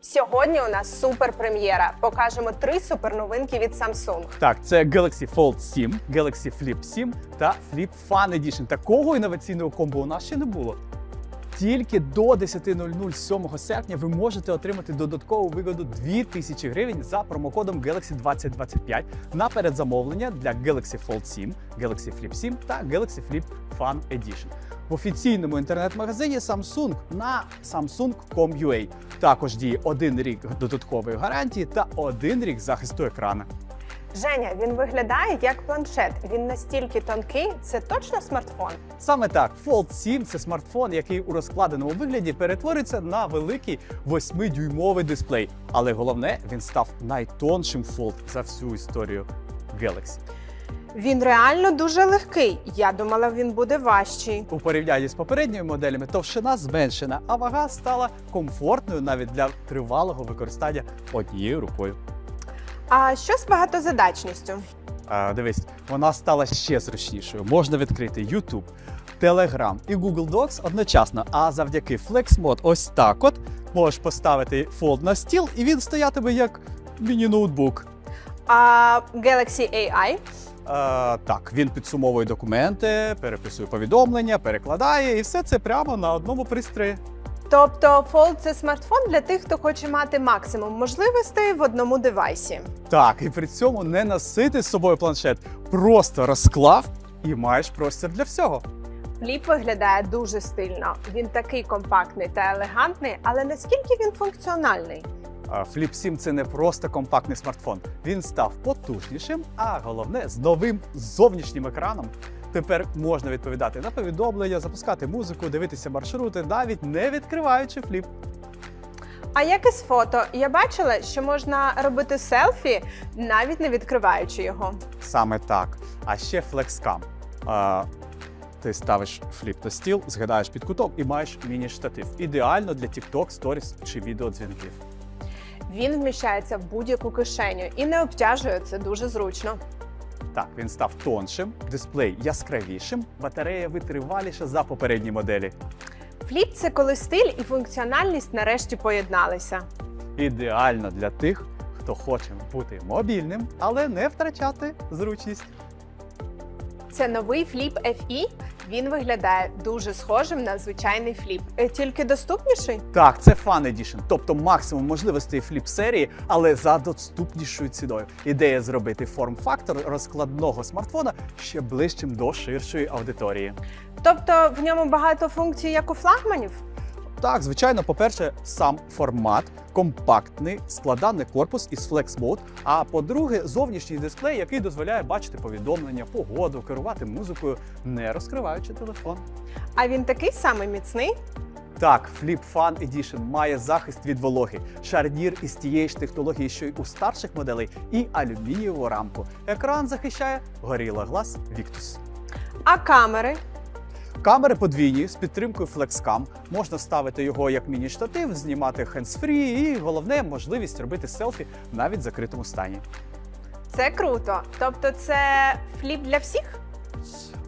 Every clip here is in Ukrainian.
Сьогодні у нас супер прем'єра. Покажемо три суперновинки від Samsung. Так, це Galaxy Fold 7, Galaxy Flip 7 та Flip Fun Edition. Такого інноваційного комбо у нас ще не було. Тільки до 10.00 7 серпня ви можете отримати додаткову вигоду 2000 гривень за промокодом Galaxy 2025 на передзамовлення для Galaxy Fold 7, Galaxy Flip 7 та Galaxy Flip Fun Edition в офіційному інтернет-магазині Samsung на samsung.com.ua. Також діє один рік додаткової гарантії та один рік захисту екрана. Женя, він виглядає як планшет. Він настільки тонкий, це точно смартфон. Саме так, Fold 7 це смартфон, який у розкладеному вигляді перетвориться на великий 8-дюймовий дисплей. Але головне, він став найтоншим Fold за всю історію Galaxy. Він реально дуже легкий. Я думала, він буде важчий. У порівнянні з попередніми моделями товщина зменшена, а вага стала комфортною навіть для тривалого використання однією рукою. А що з багатозадачністю? А, дивись, вона стала ще зручнішою. Можна відкрити YouTube, Telegram і Google Docs одночасно. А завдяки Flex Mode ось так от можеш поставити фолд на стіл, і він стоятиме як міні-ноутбук. А Galaxy AI? А, так, він підсумовує документи, переписує повідомлення, перекладає, і все це прямо на одному пристрої. Тобто Fold – це смартфон для тих, хто хоче мати максимум можливостей в одному девайсі. Так, і при цьому не носити з собою планшет, просто розклав і маєш простір для всього. Фліп виглядає дуже стильно. Він такий компактний та елегантний, але наскільки він функціональний? Flip 7 це не просто компактний смартфон. Він став потужнішим, а головне з новим зовнішнім екраном. Тепер можна відповідати на повідомлення, запускати музику, дивитися маршрути, навіть не відкриваючи фліп. А як із фото? Я бачила, що можна робити селфі, навіть не відкриваючи його. Саме так. А ще. А, ти ставиш фліп на стіл, згадаєш під куток і маєш міні-штатив. Ідеально для TikTok, Stories чи відеодзвінків. Він вміщається в будь-яку кишеню і не обтяжує це дуже зручно. Так, він став тоншим, дисплей яскравішим, батарея витриваліша за попередні моделі. Фліп це коли стиль і функціональність нарешті поєдналися. Ідеально для тих, хто хоче бути мобільним, але не втрачати зручність. Це новий фліп FE. Він виглядає дуже схожим на звичайний фліп, Е, тільки доступніший. Так, це Fun Edition, тобто максимум можливостей фліп серії, але за доступнішою ціною. Ідея зробити форм-фактор розкладного смартфона ще ближчим до ширшої аудиторії. Тобто в ньому багато функцій, як у флагманів. Так, звичайно, по-перше, сам формат компактний, складаний корпус із Flex Mode, А по-друге, зовнішній дисплей, який дозволяє бачити повідомлення, погоду, керувати музикою, не розкриваючи телефон. А він такий самий міцний. Так, Flip Fun Edition має захист від вологи, шарнір із тієї ж технології, що й у старших моделей, і алюмінієву рамку. Екран захищає Gorilla Glass Victus. А камери Камери подвійні з підтримкою FlexCam. Можна ставити його як міні-штатив, знімати hands-free і головне можливість робити селфі навіть в закритому стані. це круто. Тобто, це фліп для всіх.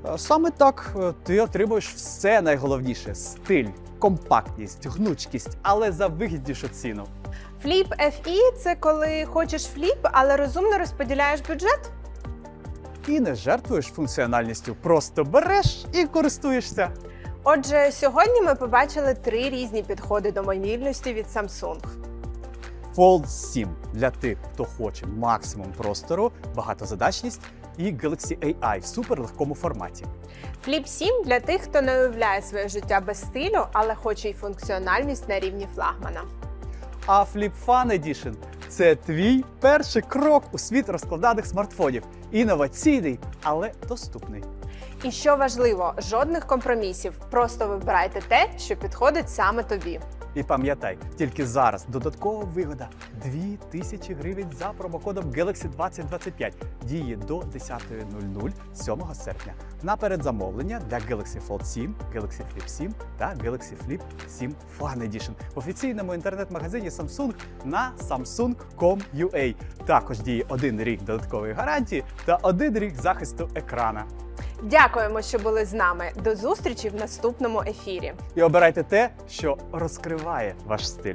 Е, Саме так е, ти отримуєш все найголовніше: стиль, компактність, гнучкість, але за вигіднішу ціну. Фліп FE – це коли хочеш фліп, але розумно розподіляєш бюджет. І не жертвуєш функціональністю, просто береш і користуєшся. Отже, сьогодні ми побачили три різні підходи до мобільності від Samsung. Fold 7 для тих, хто хоче максимум простору, багатозадачність і Galaxy AI в суперлегкому форматі. Flip 7 для тих, хто не уявляє своє життя без стилю, але хоче й функціональність на рівні флагмана. А Flip Fun Edition – це твій перший крок у світ розкладаних смартфонів. Інноваційний, але доступний. І що важливо, жодних компромісів. Просто вибирайте те, що підходить саме тобі. І пам'ятай, тільки зараз додаткова вигода 2000 гривень за промокодом Galaxy 2025 діє до 10.00 7 серпня на передзамовлення для Galaxy Fold 7, Galaxy Flip 7 та Galaxy Flip 7 Fun Edition в офіційному інтернет-магазині Samsung на samsung.com.ua. Також діє один рік додаткової гарантії та один рік захисту екрана. Дякуємо, що були з нами. До зустрічі в наступному ефірі. І обирайте те, що розкриває ваш стиль.